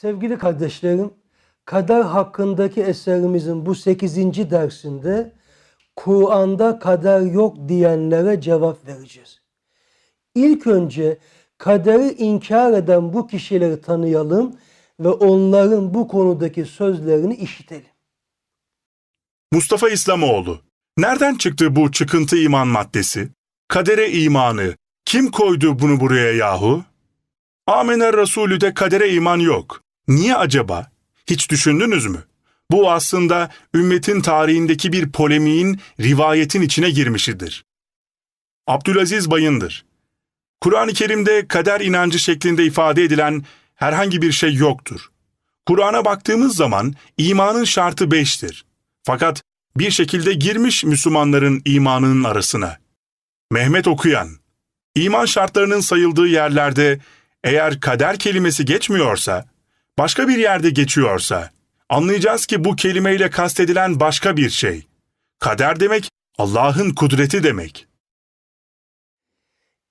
Sevgili kardeşlerim, kader hakkındaki eserimizin bu 8. dersinde Kur'an'da kader yok diyenlere cevap vereceğiz. İlk önce kaderi inkar eden bu kişileri tanıyalım ve onların bu konudaki sözlerini işitelim. Mustafa İslamoğlu. Nereden çıktı bu çıkıntı iman maddesi? Kadere imanı. Kim koydu bunu buraya yahu? Amener Resulü'de kadere iman yok. Niye acaba? Hiç düşündünüz mü? Bu aslında ümmetin tarihindeki bir polemiğin, rivayetin içine girmişidir. Abdülaziz Bayındır. Kur'an-ı Kerim'de kader inancı şeklinde ifade edilen herhangi bir şey yoktur. Kur'an'a baktığımız zaman imanın şartı beştir. Fakat bir şekilde girmiş Müslümanların imanının arasına. Mehmet Okuyan, iman şartlarının sayıldığı yerlerde eğer kader kelimesi geçmiyorsa, başka bir yerde geçiyorsa, anlayacağız ki bu kelimeyle kastedilen başka bir şey. Kader demek Allah'ın kudreti demek.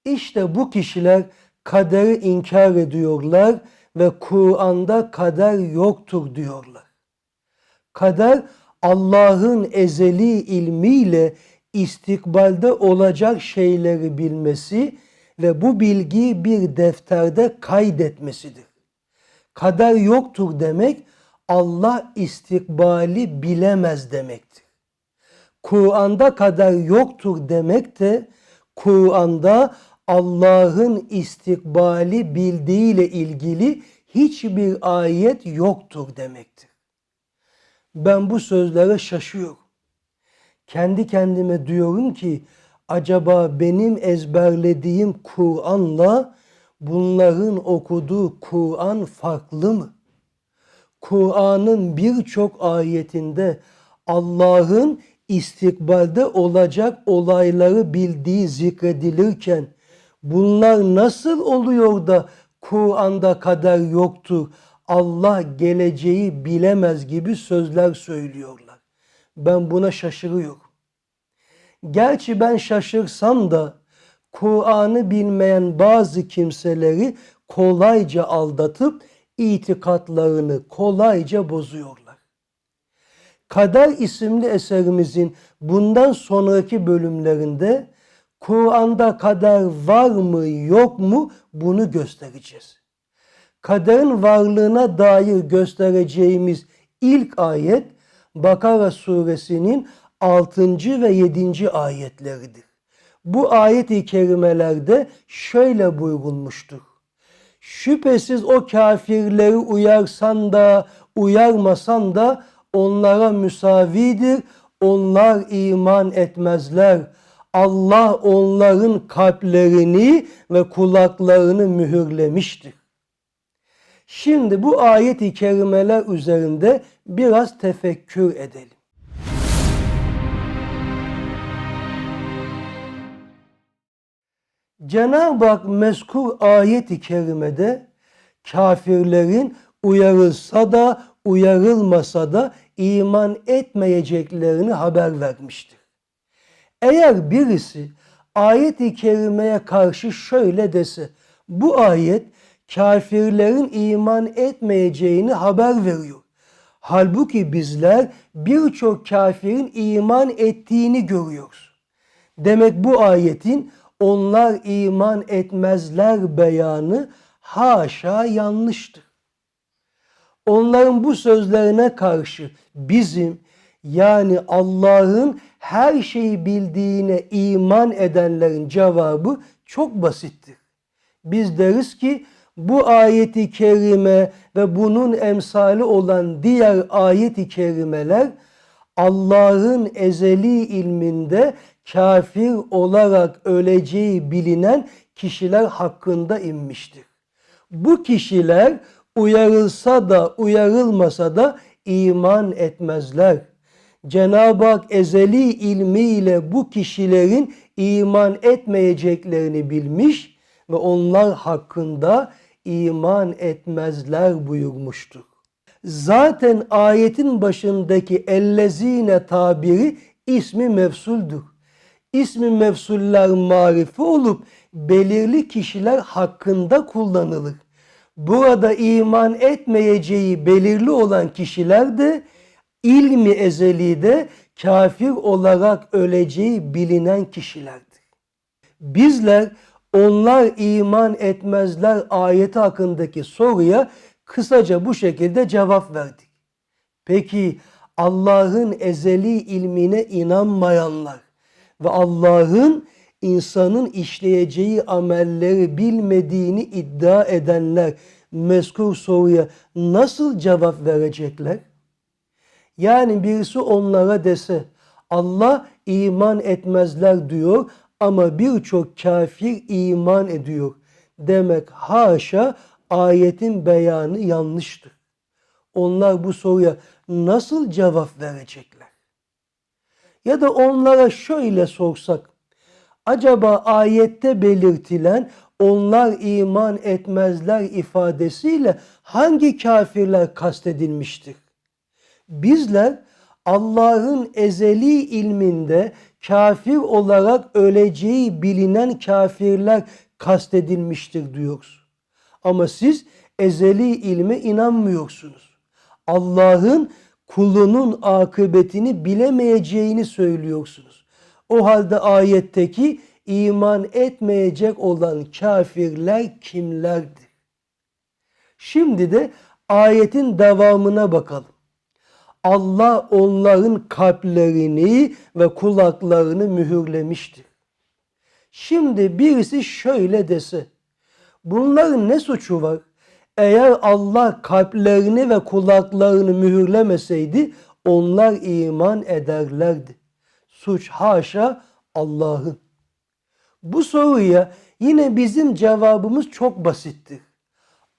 İşte bu kişiler kaderi inkar ediyorlar ve Kur'an'da kader yoktur diyorlar. Kader Allah'ın ezeli ilmiyle istikbalde olacak şeyleri bilmesi ve bu bilgiyi bir defterde kaydetmesidir. Kader yoktur demek Allah istikbali bilemez demektir. Kur'an'da kader yoktur demek de Kur'an'da Allah'ın istikbali bildiğiyle ilgili hiçbir ayet yoktur demektir. Ben bu sözlere şaşıyorum. Kendi kendime diyorum ki acaba benim ezberlediğim Kur'an'la bunların okuduğu Kur'an farklı mı? Kur'an'ın birçok ayetinde Allah'ın istikbalde olacak olayları bildiği zikredilirken bunlar nasıl oluyor da Kur'an'da kader yoktur, Allah geleceği bilemez gibi sözler söylüyorlar. Ben buna şaşırıyorum. Gerçi ben şaşırsam da Kur'an'ı bilmeyen bazı kimseleri kolayca aldatıp itikatlarını kolayca bozuyorlar. Kader isimli eserimizin bundan sonraki bölümlerinde Kur'an'da kader var mı yok mu bunu göstereceğiz. Kaderin varlığına dair göstereceğimiz ilk ayet Bakara suresinin 6. ve 7. ayetleridir. Bu ayet-i kerimelerde şöyle buyurulmuştur. Şüphesiz o kafirleri uyarsan da uyarmasan da onlara müsavidir. Onlar iman etmezler. Allah onların kalplerini ve kulaklarını mühürlemiştir. Şimdi bu ayet-i kerimeler üzerinde biraz tefekkür edelim. Cenab-ı Hak mezkur ayet-i kerimede kafirlerin uyarılsa da uyarılmasa da iman etmeyeceklerini haber vermiştir. Eğer birisi ayet-i kerimeye karşı şöyle dese, bu ayet kafirlerin iman etmeyeceğini haber veriyor. Halbuki bizler birçok kafirin iman ettiğini görüyoruz. Demek bu ayetin onlar iman etmezler beyanı haşa yanlıştır. Onların bu sözlerine karşı bizim yani Allah'ın her şeyi bildiğine iman edenlerin cevabı çok basittir. Biz deriz ki bu ayeti kerime ve bunun emsali olan diğer ayeti kerimeler Allah'ın ezeli ilminde kafir olarak öleceği bilinen kişiler hakkında inmiştir. Bu kişiler uyarılsa da uyarılmasa da iman etmezler. Cenab-ı Hak ezeli ilmiyle bu kişilerin iman etmeyeceklerini bilmiş ve onlar hakkında iman etmezler buyurmuştur. Zaten ayetin başındaki ellezine tabiri ismi mefsuldür. İsmi mefsuller marifi olup belirli kişiler hakkında kullanılır. burada iman etmeyeceği belirli olan kişiler de ilmi ezelide kafir olarak öleceği bilinen kişilerdir. Bizler onlar iman etmezler ayeti hakkındaki soruya kısaca bu şekilde cevap verdik. Peki Allah'ın ezeli ilmine inanmayanlar ve Allah'ın insanın işleyeceği amelleri bilmediğini iddia edenler mezkur soruya nasıl cevap verecekler? Yani birisi onlara dese Allah iman etmezler diyor ama birçok kafir iman ediyor. Demek haşa ayetin beyanı yanlıştır. Onlar bu soruya nasıl cevap verecekler? Ya da onlara şöyle sorsak, acaba ayette belirtilen onlar iman etmezler ifadesiyle hangi kafirler kastedilmiştir? Bizler Allah'ın ezeli ilminde kafir olarak öleceği bilinen kafirler kastedilmiştir diyoruz. Ama siz ezeli ilme inanmıyorsunuz. Allah'ın kulunun akıbetini bilemeyeceğini söylüyorsunuz. O halde ayetteki iman etmeyecek olan kafirler kimlerdir? Şimdi de ayetin devamına bakalım. Allah onların kalplerini ve kulaklarını mühürlemiştir. Şimdi birisi şöyle dese, bunların ne suçu var? Eğer Allah kalplerini ve kulaklarını mühürlemeseydi onlar iman ederlerdi. Suç haşa Allah'ın. Bu soruya yine bizim cevabımız çok basittir.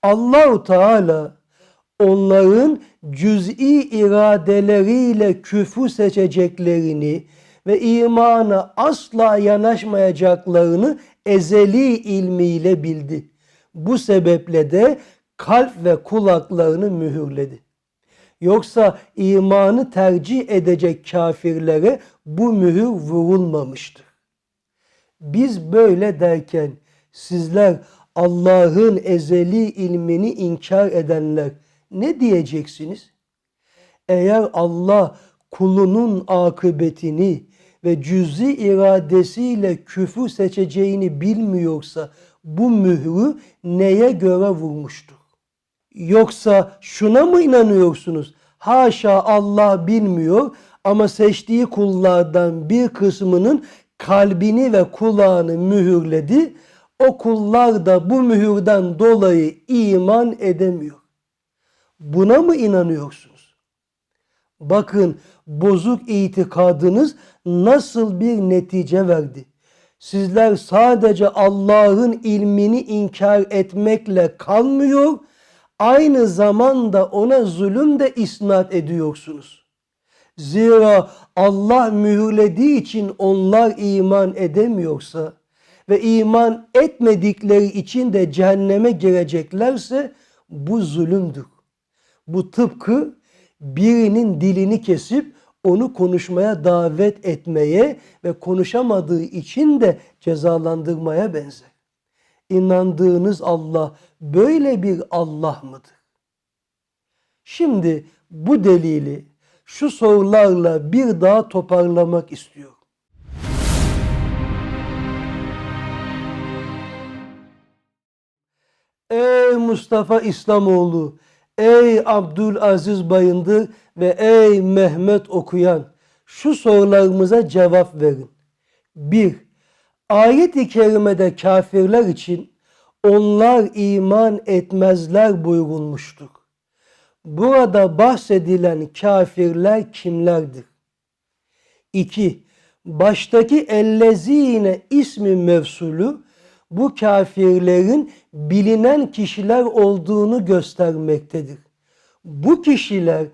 Allahu Teala onların cüz'i iradeleriyle küfü seçeceklerini ve imana asla yanaşmayacaklarını ezeli ilmiyle bildi. Bu sebeple de kalp ve kulaklarını mühürledi. Yoksa imanı tercih edecek kafirlere bu mühür vurulmamıştır. Biz böyle derken sizler Allah'ın ezeli ilmini inkar edenler ne diyeceksiniz? Eğer Allah kulunun akıbetini ve cüzi iradesiyle küfür seçeceğini bilmiyorsa bu mührü neye göre vurmuştur? Yoksa şuna mı inanıyorsunuz? Haşa Allah bilmiyor ama seçtiği kullardan bir kısmının kalbini ve kulağını mühürledi. O kullar da bu mühürden dolayı iman edemiyor. Buna mı inanıyorsunuz? Bakın bozuk itikadınız nasıl bir netice verdi. Sizler sadece Allah'ın ilmini inkar etmekle kalmıyor, aynı zamanda ona zulüm de isnat ediyorsunuz. Zira Allah mühürlediği için onlar iman edemiyorsa ve iman etmedikleri için de cehenneme gireceklerse bu zulümdür. Bu tıpkı birinin dilini kesip onu konuşmaya davet etmeye ve konuşamadığı için de cezalandırmaya benzer. İnandığınız Allah böyle bir Allah mıdır? Şimdi bu delili şu sorularla bir daha toparlamak istiyorum. Ey Mustafa İslamoğlu, ey Abdülaziz Bayındır ve ey Mehmet Okuyan, şu sorularımıza cevap verin. 1. Ayet-i kerimede kafirler için onlar iman etmezler buyurulmuştur. Burada bahsedilen kafirler kimlerdir? 2. Baştaki ellezine ismi mevsulü bu kafirlerin bilinen kişiler olduğunu göstermektedir. Bu kişiler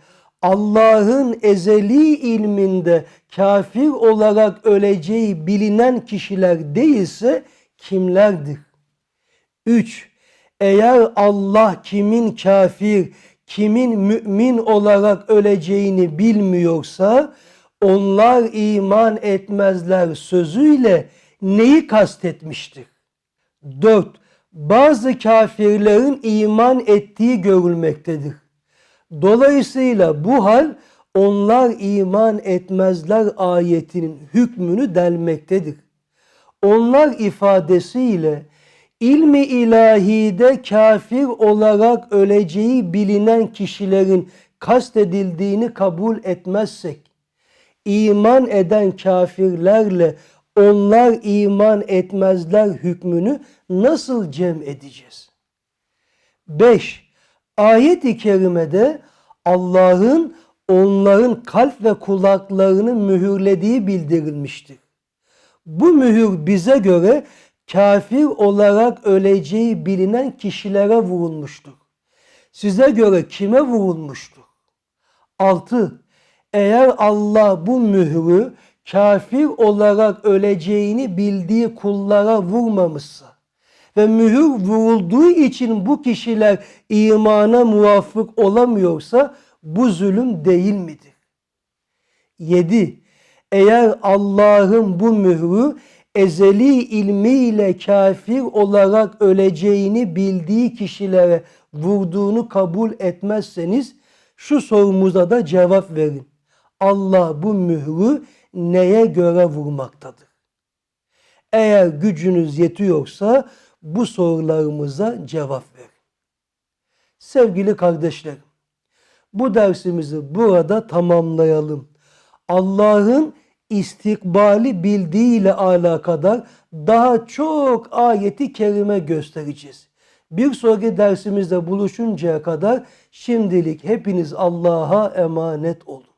Allah'ın ezeli ilminde kafir olarak öleceği bilinen kişiler değilse kimlerdir? 3. Eğer Allah kimin kafir, kimin mümin olarak öleceğini bilmiyorsa onlar iman etmezler sözüyle neyi kastetmiştir? 4. bazı kafirlerin iman ettiği görülmektedir. Dolayısıyla bu hal onlar iman etmezler ayetinin hükmünü delmektedir. Onlar ifadesiyle ilmi ilahide kafir olarak öleceği bilinen kişilerin kastedildiğini kabul etmezsek, iman eden kafirlerle onlar iman etmezler hükmünü nasıl cem edeceğiz? 5. Ayet-i kerimede Allah'ın onların kalp ve kulaklarını mühürlediği bildirilmiştir. Bu mühür bize göre kafir olarak öleceği bilinen kişilere vurulmuştur. Size göre kime vurulmuştur? 6. Eğer Allah bu mührü kafir olarak öleceğini bildiği kullara vurmamışsa ve mühür vurulduğu için bu kişiler imana muvafık olamıyorsa bu zulüm değil midir? 7. Eğer Allah'ın bu mührü ezeli ilmiyle kafir olarak öleceğini bildiği kişilere vurduğunu kabul etmezseniz şu sorumuza da cevap verin. Allah bu mührü neye göre vurmaktadır? Eğer gücünüz yetiyorsa bu sorularımıza cevap verin. Sevgili kardeşlerim, bu dersimizi burada tamamlayalım. Allah'ın istikbali bildiğiyle alakadar daha çok ayeti kerime göstereceğiz. Bir sonraki dersimizde buluşuncaya kadar şimdilik hepiniz Allah'a emanet olun.